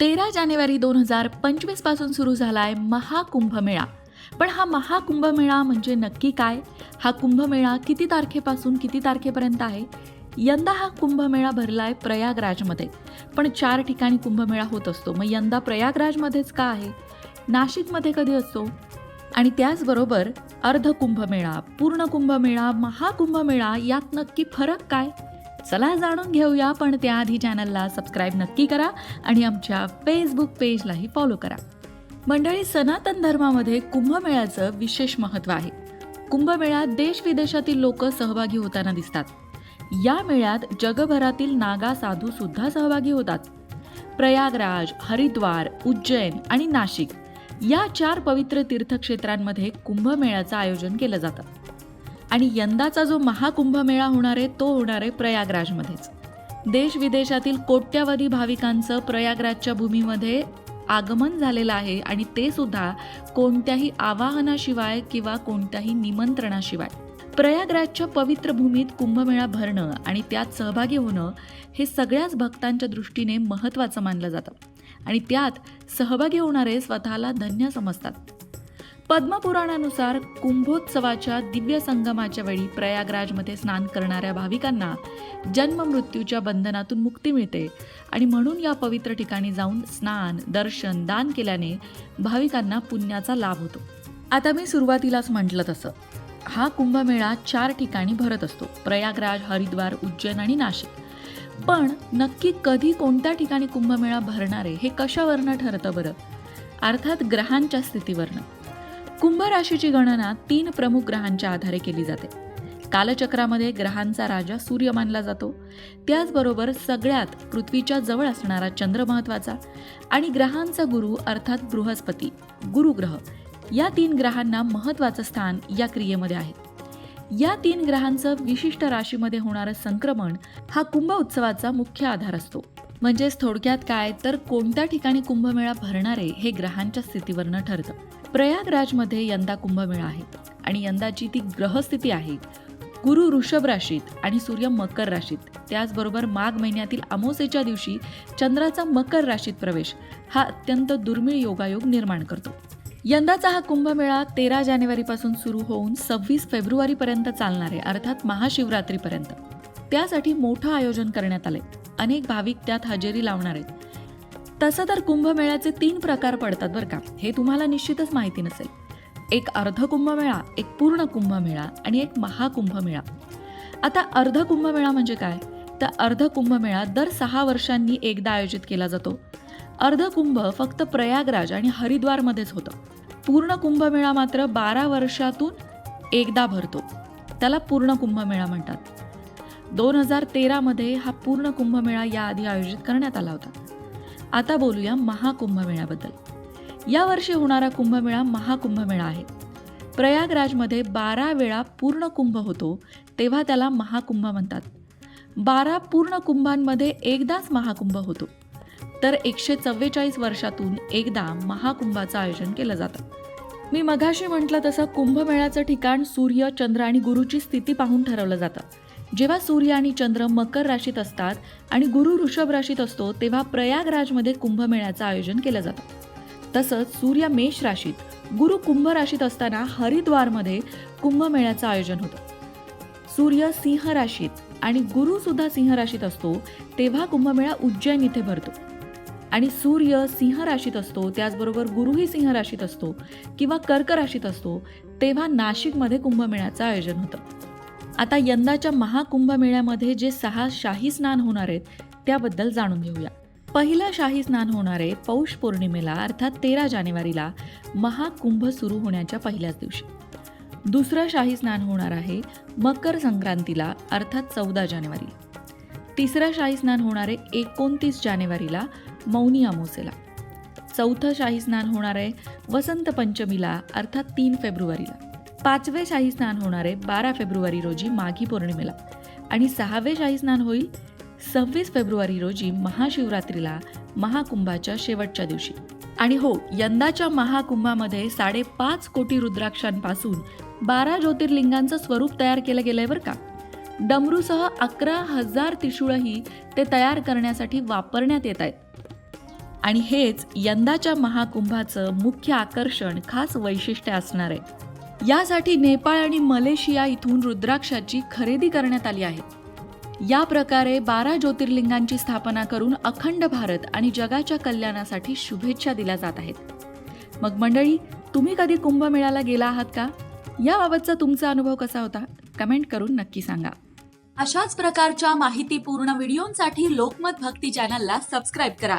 तेरा जानेवारी दोन हजार पंचवीसपासून सुरू झालाय महाकुंभमेळा. पण हा महाकुंभमेळा म्हणजे नक्की काय? हा कुंभमेळा किती तारखेपासून किती तारखेपर्यंत आहे? यंदा हा कुंभमेळा भरलाय प्रयागराजमध्ये. पण चार ठिकाणी कुंभमेळा होत असतो. मग यंदा प्रयागराजमध्येच का आहे? नाशिकमध्ये कधी असतो? आणि त्याचबरोबर अर्ध कुंभमेळा पूर्ण कुंभमेळा महाकुंभमेळा यात नक्की फरक काय? चला जाणून घेऊया पण त्याआधी चॅनलला सबस्क्राईब नक्की करा आणि आमच्या फेसबुक पेजलाही फॉलो करा. मंडळी सनातन धर्मामध्ये कुंभमेळ्याचं विशेष महत्त्व आहे. कुंभमेळ्यात देश विदेशातील लोक सहभागी होताना दिसतात. या मेळ्यात जगभरातील नागा साधू सुद्धा सहभागी होतात. प्रयागराज हरिद्वार उज्जैन आणि नाशिक या चार पवित्र तीर्थक्षेत्रांमध्ये कुंभमेळ्याचं आयोजन केलं जातं. आणि यंदाचा जो महाकुंभमेळा होणार आहे तो होणार आहे प्रयागराजमध्येच. देश विदेशातील कोट्यावधी भाविकांचं प्रयागराजच्या भूमीमध्ये आगमन झालेलं आहे आणि ते सुद्धा कोणत्याही आवाहनाशिवाय किंवा कोणत्याही निमंत्रणाशिवाय. प्रयागराजच्या पवित्र भूमीत कुंभमेळा भरणं आणि त्यात सहभागी होणं हे सगळ्याच भक्तांच्या दृष्टीने महत्त्वाचं मानलं जातं. आणि त्यात सहभागी होणारे स्वतःला धन्य समजतात. पद्मपुराणानुसार कुंभोत्सवाच्या दिव्य संगमाच्या वेळी प्रयागराजमध्ये स्नान करणाऱ्या भाविकांना जन्म मृत्यूच्या बंधनातून मुक्ती मिळते. आणि म्हणून या पवित्र ठिकाणी जाऊन स्नान दर्शन दान केल्याने भाविकांना पुण्याचा लाभ होतो. आता मी सुरुवातीलाच म्हटलं तसं. हा कुंभमेळा चार ठिकाणी भरत असतो. प्रयागराज हरिद्वार उज्जैन आणि नाशिक. पण नक्की कधी कोणत्या ठिकाणी कुंभमेळा भरणार आहे हे कशावरनं ठरतं बरं? अर्थात ग्रहांच्या स्थितीवरनं. कुंभ राशीची गणना तीन प्रमुख ग्रहांच्या आधारे केली जाते. कालचक्रामध्ये ग्रहांचा राजा सूर्य मानला जातो. त्याचबरोबर सगळ्यात पृथ्वीच्या जवळ असणारा चंद्र महत्त्वाचा आणि ग्रहांचा गुरु अर्थात बृहस्पती गुरुग्रह या तीन ग्रहांना महत्वाचं स्थान या क्रियेमध्ये आहे. या तीन ग्रहांचं विशिष्ट राशीमध्ये होणारं संक्रमण हा कुंभ उत्सवाचा मुख्य आधार असतो. म्हणजेच थोडक्यात काय? तर कोणत्या ठिकाणी कुंभमेळा भरणारे हे ग्रहांच्या स्थितीवरनं ठरतं. प्रयागराजमध्ये यंदा कुंभमेळा आहे आणि यंदाची ती ग्रहस्थिती आहे. गुरु ऋषभ राशीत आणि सूर्य मकर राशीत. त्याचबरोबर माघ महिन्यातील अमोसेच्या दिवशी चंद्राचा मकर राशीत प्रवेश हा अत्यंत दुर्मिळ योगायोग निर्माण करतो. यंदाचा हा कुंभमेळा तेरा जानेवारीपासून सुरू होऊन सव्वीस फेब्रुवारीपर्यंत चालणार आहे अर्थात महाशिवरात्रीपर्यंत. त्यासाठी मोठं आयोजन करण्यात आले अनेक भाविक त्यात हजेरी लावणार आहेत. तसं तर कुंभमेळ्याचे तीन प्रकार पडतात बरं का. हे तुम्हाला निश्चितच माहिती नसेल. एक अर्ध कुंभमेळा एक पूर्ण कुंभमेळा आणि एक महाकुंभमेळा. आता अर्ध कुंभमेळा म्हणजे काय? तर अर्ध कुंभमेळा दर सहा वर्षांनी एकदा आयोजित केला जातो. अर्ध कुंभ फक्त प्रयागराज आणि हरिद्वारमध्येच होतं. पूर्ण कुंभमेळा मात्र बारा वर्षातून एकदा भरतो. त्याला पूर्ण कुंभमेळा म्हणतात. दोन हजार तेरामध्ये हा पूर्ण कुंभमेळा याआधी आयोजित करण्यात आला होता. आता बोलूया महाकुंभमेळ्याबद्दल. यावर्षी होणारा कुंभमेळा महाकुंभमेळा आहे. प्रयागराजमध्ये बारा वेळा पूर्ण कुंभ होतो तेव्हा त्याला महाकुंभ म्हणतात. बारा पूर्ण कुंभांमध्ये एकदाच महाकुंभ होतो. तर एकशे चव्वेचाळीस वर्षातून एकदा महाकुंभाचं आयोजन केलं जातं. मी मघाशी म्हटलं तसं कुंभमेळ्याचं ठिकाण सूर्य चंद्र आणि गुरुची स्थिती पाहून ठरवलं जातं. जेव्हा सूर्य आणि चंद्र मकर राशीत असतात आणि गुरु ऋषभ राशीत असतो तेव्हा प्रयागराजमध्ये कुंभमेळ्याचं आयोजन केलं जातं. तसंच सूर्य मेष राशीत गुरु कुंभ राशीत असताना हरिद्वारमध्ये कुंभमेळ्याचं आयोजन होतं. सूर्य सिंह राशीत आणि गुरु सुद्धा सिंह राशीत असतो तेव्हा कुंभमेळा उज्जैन इथे भरतो. आणि सूर्य सिंह राशीत असतो त्याचबरोबर गुरुही सिंह राशीत असतो किंवा कर्क राशीत असतो तेव्हा नाशिकमध्ये कुंभमेळ्याचं आयोजन होतं. आता यंदाच्या महाकुंभमेळ्यामध्ये जे सहा शाही स्नान होणार आहेत त्याबद्दल जाणून घेऊया. पहिलं शाही स्नान होणार आहे पौष पौर्णिमेला अर्थात तेरा जानेवारीला. महाकुंभ सुरू होण्याच्या पहिल्याच दिवशी. दुसरं शाही स्नान होणार आहे मकर संक्रांतीला अर्थात चौदा जानेवारीला तिसरं शाही स्नान होणार आहे एकोणतीस जानेवारीला मौनी अमावस्येला. चौथं शाही स्नान होणार आहे वसंत पंचमीला अर्थात तीन फेब्रुवारीला. पाचवे शाही स्नान होणार आहे बारा फेब्रुवारी रोजी माघी पौर्णिमेला. आणि सहावे शाही स्नान होईल सव्वीस फेब्रुवारी रोजी महाशिवरात्रीला महाकुंभाच्या शेवटच्या दिवशी. आणि हो यंदाच्या महाकुंभामध्ये साडेपाच कोटी रुद्राक्षांपासून बारा ज्योतिर्लिंगांचं स्वरूप तयार केलं गेलंय बरं का? डमरूसह अकरा हजार त्रिशूळही ते तयार करण्यासाठी वापरण्यात येत आहेत. आणि हेच यंदाच्या महाकुंभाचं मुख्य आकर्षण खास वैशिष्ट्य असणार आहे. यासाठी नेपाळ आणि मलेशिया इथून रुद्राक्षाची खरेदी करण्यात आली आहे. या प्रकारे बारा ज्योतिर्लिंगांची स्थापना करून अखंड भारत आणि जगाच्या कल्याणासाठी शुभेच्छा दिल्या जात आहेत. मग मंडळी तुम्ही कधी कुंभमेळ्याला गेला आहात का? याबाबतचा तुमचा अनुभव कसा होता? कमेंट करून नक्की सांगा. अशाच प्रकारच्या माहितीपूर्ण व्हिडिओंसाठी लोकमत भक्ती चॅनलला सबस्क्राईब करा.